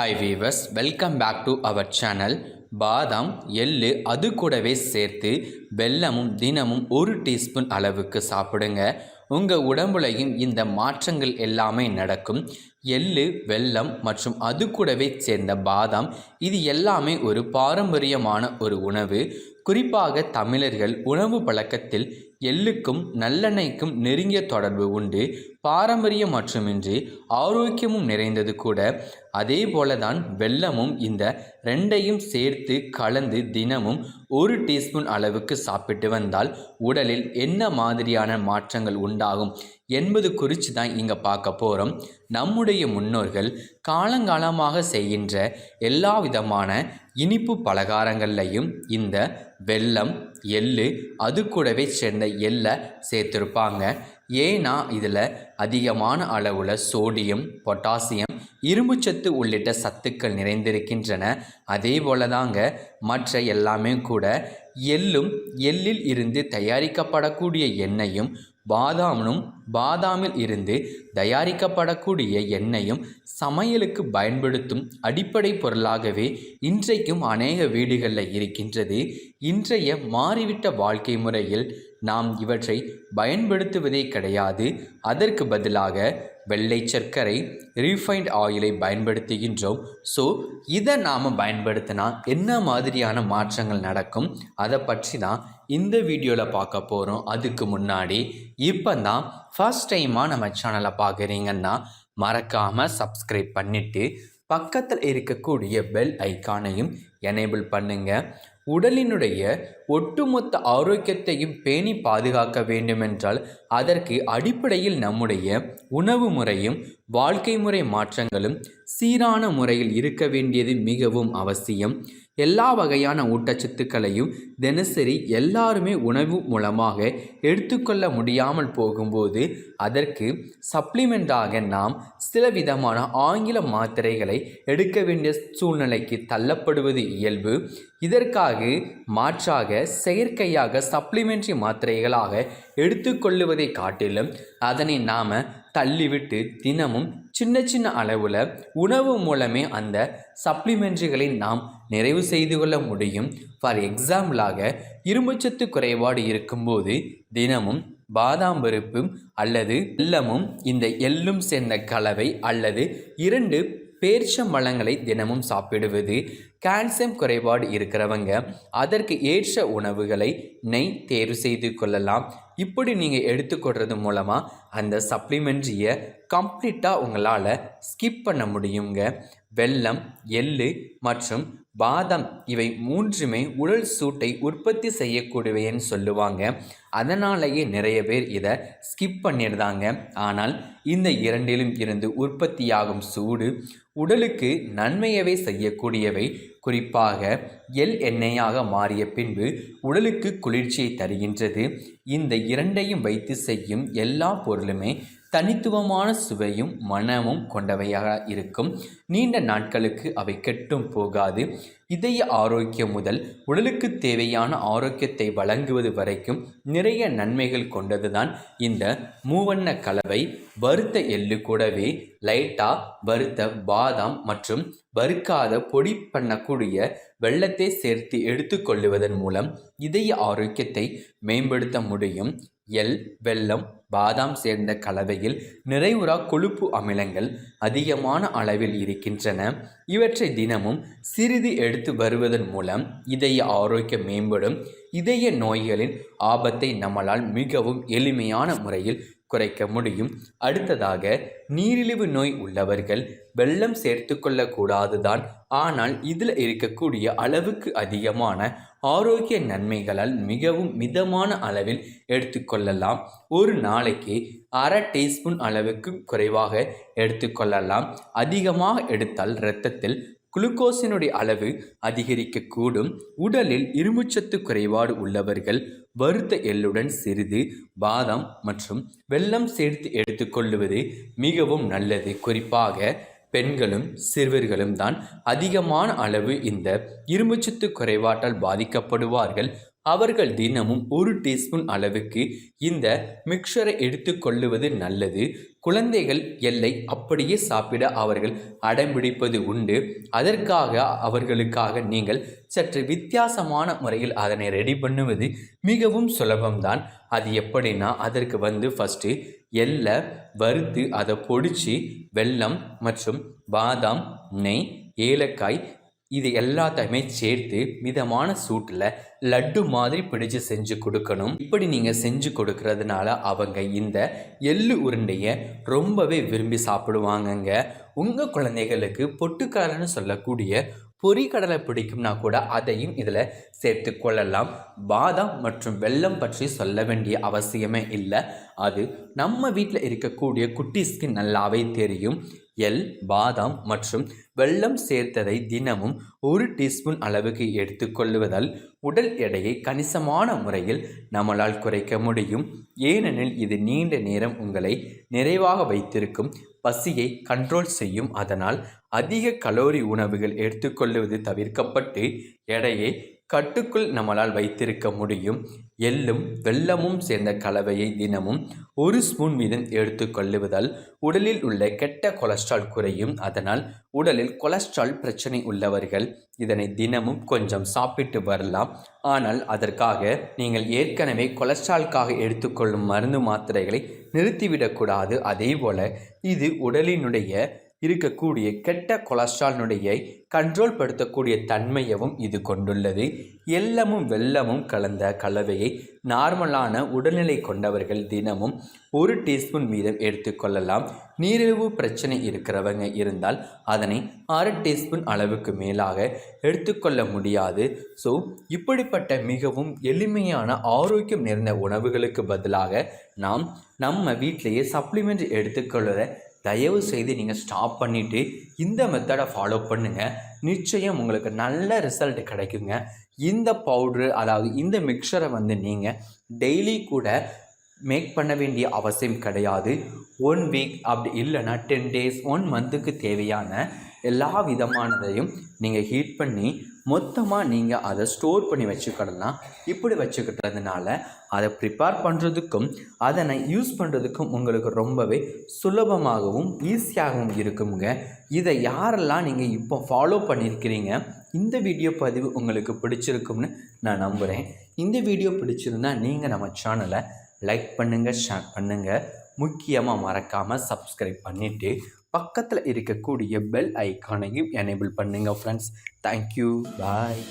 Hi viewers welcome back to our channel. பாதாம் எள்ளு அது கூடவே சேர்த்து வெல்லமும் தினமும் ஒரு டீஸ்பூன் அளவுக்கு சாப்பிடுங்க. உங்கள் உடம்புலையும் இந்த மாற்றங்கள் எல்லாமே நடக்கும். எள்ளு வெல்லம் மற்றும் அது கூடவே சேர்ந்த பாதாம். இது எல்லாமே ஒரு பாரம்பரியமான ஒரு உணவு. குறிப்பாக தமிழர்கள் உணவு பழக்கத்தில் எள்ளுக்கும் நல்லெண்ணெய்க்கும் நெருங்கிய தொடர்பு உண்டு. பாரம்பரியம் மட்டுமின்றி ஆரோக்கியமும் நிறைந்தது கூட. அதே போலதான் வெல்லமும் இந்த ரெண்டையும் சேர்த்து கலந்து தினமும் ஒரு டீஸ்பூன் அளவுக்கு சாப்பிட்டு வந்தால் உடலில் என்ன மாதிரியான மாற்றங்கள் உண்டாகும் என்பது குறித்து தான் இங்கே பார்க்க போகிறோம் நம்முடைய முன்னோர்கள் காலங்காலமாக செய்கின்ற எல்லா விதமான இனிப்பு பலகாரங்கள்லையும் இந்த வெல்லம் எள்ளு அது கூடவே சேர்ந்த எல்லை சேர்த்துருப்பாங்க. ஏன்னா இதில் அதிகமான அளவில் சோடியம் பொட்டாசியம் இரும்புச்சத்து உள்ளிட்ட சத்துக்கள் நிறைந்திருக்கின்றன. அதே போல தாங்க மற்ற எல்லாமே கூட எள்ளும் எள்ளில் இருந்து தயாரிக்கப்படக்கூடிய எண்ணெயும் பாதாமனும் பாதாமில் இருந்து தயாரிக்கப்படக்கூடிய எண்ணெயும் சமையலுக்கு பயன்படுத்தும் அடிப்படை பொருளாகவே இன்றைக்கும் அநேக வீடுகளில் இருக்கின்றது. இன்றைய மாறிவிட்ட வாழ்க்கை முறையில் நாம் இவற்றை பயன்படுத்துவதே கிடையாது. அதற்கு பதிலாக வெள்ளை சர்க்கரை ரீஃபைண்ட் ஆயிலை பயன்படுத்துகின்றோம். ஸோ இதை நாம் பயன்படுத்தினா என்ன மாதிரியான மாற்றங்கள் நடக்கும்? அதை பற்றி தான் இந்த வீடியோவில் பார்க்க போகிறோம் அதுக்கு முன்னாடி இப்போ தான் ஃபர்ஸ்ட் டைமாக நம்ம சேனலை பார்க்குறீங்கன்னா மறக்காமல் சப்ஸ்கிரைப் பண்ணிவிட்டு பக்கத்தில் இருக்கக்கூடிய பெல் ஐக்கானையும் எனேபிள் பண்ணுங்கள் உடலினுடைய ஒட்டுமொத்த ஆரோக்கியத்தையும் பேணி பாதுகாக்க வேண்டுமென்றால் அதற்கு அடிப்படையில் நம்முடைய உணவு முறையும் வாழ்க்கை முறை மாற்றங்களும் சீரான முறையில் இருக்க வேண்டியது மிகவும் அவசியம். எல்லா வகையான ஊட்டச்சத்துக்களையும் தினசரி எல்லாருமே உணவு மூலமாக எடுத்துக்கொள்ள முடியாமல் போகும்போது அதற்கு சப்ளிமெண்டாக நாம் சில விதமான ஆங்கில மாத்திரைகளை எடுக்க வேண்டிய சூழ்நிலைக்கு தள்ளப்படுவது இயல்பு. இதற்காக மாற்றாக செயற்கையாக சப்ளிமெண்ட்ரி மாத்திரைகளாக எடுத்துக்கொள்ளுவதை காட்டிலும் அதனை நாம் தள்ளிவிட்டு தினமும் சின்ன சின்ன அளவில் உணவு மூலமே அந்த சப்ளிமெண்ட்ரிகளை நாம் நிறைவு செய்து கொள்ள முடியும். ஃபார் எக்ஸாம்பிளாக இரும்புச்சத்து குறைபாடு இருக்கும்போது தினமும் பாதாம் பருப்பும் அல்லது எல்லமும் இந்த எள்ளும் சேர்ந்த கலவை அல்லது இரண்டு பேர்ச்சம்பழங்களை தினமும் சாப்பிடுவது. கால்சியம் குறைபாடு இருக்கிறவங்க அதற்கு ஏற்ற உணவுகளை நெய் தேர்வு செய்து கொள்ளலாம். இப்படி நீங்கள் எடுத்துக்கொள்றது மூலமாக அந்த சப்ளிமெண்ட்ரியை கம்ப்ளீட்டாக உங்களால் ஸ்கிப் பண்ண முடியுங்க. வெல்லம் எள்ளு மற்றும் பாதாம் இவை மூன்றுமே உடல் சூட்டை உற்பத்தி செய்யக்கூடியவைன்னு சொல்லுவாங்க. அதனாலேயே நிறைய பேர் இதை ஸ்கிப் பண்ணிடுதாங்க ஆனால் இந்த இரண்டிலும் இருந்து உற்பத்தியாகும் சூடு உடலுக்கு நன்மையவே செய்யக்கூடியவை. குறிப்பாக எல் எண்ணெயாக மாறிய பின்பு உடலுக்கு குளிர்ச்சியை தருகின்றது. இந்த இரண்டையும் வைத்து செய்யும் எல்லா பொருளுமே தனித்துவமான சுவையும் மனமும் கொண்டவையாக இருக்கும். நீண்ட நாட்களுக்கு அவை கெட்டும் போகாது. இதய ஆரோக்கியம் முதல் உடலுக்கு தேவையான ஆரோக்கியத்தை வழங்குவது வரைக்கும் நிறைய நன்மைகள் கொண்டதுதான் இந்த மூவண்ண கலவை. வறுத்த எள்ளு கூடவே லைட்டாக வறுத்த பாதாம் மற்றும் வறுக்காத பொடி பண்ணக்கூடிய வெள்ளத்தை சேர்த்து எடுத்துக்கொள்ளுவதன் மூலம் இதய ஆரோக்கியத்தை மேம்படுத்த முடியும். எல் வெல்லம் பாதாம் சேர்ந்த கலவையில் நிறைவுறா கொழுப்பு அமிலங்கள் அதிகமான அளவில் இருக்கின்றன. இவற்றை தினமும் சிறிது எடுத்து வருவதன் மூலம் இதய ஆரோக்கியம் மேம்படும். இதய நோய்களின் ஆபத்தை நம்மளால் மிகவும் எளிமையான முறையில் குறைக்க முடியும். அடுத்ததாக நீரிழிவு நோய் உள்ளவர்கள் வெள்ளம் சேர்த்து கொள்ளக்கூடாதுதான். ஆனால் இதில் இருக்கக்கூடிய அளவுக்கு அதிகமான ஆரோக்கிய நன்மைகளால் மிகவும் மிதமான அளவில் எடுத்துக்கொள்ளலாம் ஒரு நாளைக்கு அரை டீஸ்பூன் அளவுக்கு குறைவாக எடுத்துக்கொள்ளலாம் அதிகமாக எடுத்தால் இரத்தத்தில் குளுக்கோஸினுடைய அளவு அதிகரிக்கக்கூடும். உடலில் இரும்புச்சத்து குறைபாடு உள்ளவர்கள் வறுத்த எள்ளுடன் சிறிது பாதாம் மற்றும் வெள்ளம் சேர்த்து எடுத்துக்கொள்வது மிகவும் நல்லது. குறிப்பாக பெண்களும் சிறுவர்களும் தான் அதிகமான அளவு இந்த இரும்புச்சத்து குறைபாட்டால் பாதிக்கப்படுவார்கள். அவர்கள் தினமும் ஒரு டீஸ்பூன் அளவுக்கு இந்த மிக்சரை எடுத்துக்கொள்ளுவது நல்லது. குழந்தைகள் எல்லை அப்படியே சாப்பிட அவர்கள் அடம்பிடிப்பது உண்டு. அதற்காக அவர்களுக்காக நீங்கள் சற்று வித்தியாசமான முறையில் அதனை ரெடி பண்ணுவது மிகவும் சுலபம்தான். அது எப்படின்னா அதற்கு வந்து ஃபஸ்ட்டு எல்லை வறுத்து அதை பொடிச்சு வெல்லம் மற்றும் பாதாம் நெய் ஏலக்காய் இது எல்லாத்தையுமே சேர்த்து மிதமான சூட்டில் லட்டு மாதிரி பிடிச்சு செஞ்சு கொடுக்கணும். இப்படி நீங்கள் செஞ்சு கொடுக்கறதுனால அவங்க இந்த எள்ளு உருண்டையை ரொம்பவே விரும்பி சாப்பிடுவாங்கங்க. உங்கள் குழந்தைகளுக்கு பொட்டுக்காரன்னு சொல்லக்கூடிய பொறிக்கடலை பிடிக்கும்னா கூட அதையும் இதில் சேர்த்து கொள்ளலாம். பாதாம் மற்றும் வெல்லம் பற்றி சொல்ல வேண்டிய அவசியமே இல்லை. அது நம்ம வீட்டில் இருக்கக்கூடிய குட்டீஸ்க்கு நல்லாவே தெரியும். எல் பாதாம் மற்றும் வெள்ளம் சேர்த்ததை தினமும் ஒரு டீஸ்பூன் அளவுக்கு எடுத்துக்கொள்வதால் உடல் எடையை கணிசமான முறையில் நம்மளால் குறைக்க முடியும். ஏனெனில் இது நீண்ட நேரம் உங்களை நிறைவாக வைத்திருக்கும் பசியை கண்ட்ரோல் செய்யும். அதனால் அதிக கலோரி உணவுகள் எடுத்துக்கொள்வது தவிர்க்கப்பட்டு எடையை கட்டுக்குள் நம்மளால் வைத்திருக்க முடியும். எள்ளும் வெள்ளமும் சேர்ந்த கலவையை தினமும் ஒரு ஸ்பூன் வீதம் எடுத்துக்கொள்ளுவதால் உடலில் உள்ள கெட்ட கொலஸ்ட்ரால் குறையும். அதனால் உடலில் கொலஸ்ட்ரால் பிரச்சனை உள்ளவர்கள் இதனை தினமும் கொஞ்சம் சாப்பிட்டு வரலாம். ஆனால் அதற்காக நீங்கள் ஏற்கனவே கொலஸ்ட்ரால்காக எடுத்துக்கொள்ளும் மருந்து மாத்திரைகளை நிறுத்திவிடக்கூடாது அதே போல இது உடலினுடைய இருக்கக்கூடிய கெட்ட கொலஸ்ட்ரால்னுடைய கண்ட்ரோல் படுத்தக்கூடிய தன்மையவும் இது கொண்டுள்ளது. எல்லமும் வெள்ளமும் கலந்த கலவையை நார்மலான உடல்நிலை கொண்டவர்கள் தினமும் ஒரு டீஸ்பூன் வீதம் எடுத்துக்கொள்ளலாம் நீரிழிவு பிரச்சனை இருக்கிறவங்க இருந்தால் அதனை அரை டீஸ்பூன் அளவுக்கு மேலாக எடுத்துக்கொள்ள முடியாது. ஸோ இப்படிப்பட்ட மிகவும் எளிமையான ஆரோக்கியம் நிறைந்த உணவுகளுக்கு பதிலாக நாம் நம்ம வீட்டிலேயே சப்ளிமெண்ட் எடுத்துக்கொள்வதை தயவு செய்து நீங்கள் ஸ்டாப் பண்ணிவிட்டு இந்த மெத்தடை ஃபாலோ பண்ணுங்கள் நிச்சயம் உங்களுக்கு நல்ல ரிசல்ட் கிடைக்குங்க. இந்த பவுட்ரு அதாவது இந்த மிக்சரை வந்து நீங்கள் டெய்லி கூட மேக் பண்ண வேண்டிய அவசியம் கிடையாது. ஒன் வீக் அப்படி இல்லைன்னா டென் டேஸ் ஒன் மந்த்துக்கு தேவையான எல்லா விதமானதையும் நீங்கள் ஹீட் பண்ணி மொத்தமாக நீங்கள் அதை ஸ்டோர் பண்ணி வச்சுக்கிடலாம் இப்படி வச்சுக்கிட்டதுனால அதை ப்ரிப்பேர் பண்ணுறதுக்கும் அதனை யூஸ் பண்ணுறதுக்கும் உங்களுக்கு ரொம்பவே சுலபமாகவும் ஈஸியாகவும் இருக்குங்க. இதை யாரெல்லாம் நீங்கள் இப்போ ஃபாலோ பண்ணியிருக்கிறீங்க இந்த வீடியோ பதிவு உங்களுக்கு பிடிச்சிருக்கும்னு நான் நம்புகிறேன் இந்த வீடியோ பிடிச்சிருந்தா நீங்கள் நம்ம சேனலை லைக் பண்ணுங்கள் ஷேர் பண்ணுங்கள் முக்கியமாக மறக்காமல் சப்ஸ்கிரைப் பண்ணிவிட்டு பக்கத்தில் இருக்கக்கூடிய பெல் ஐக்கானையும் எனேபிள் பண்ணுங்கள் ஃப்ரெண்ட்ஸ் தேங்க்யூ பாய்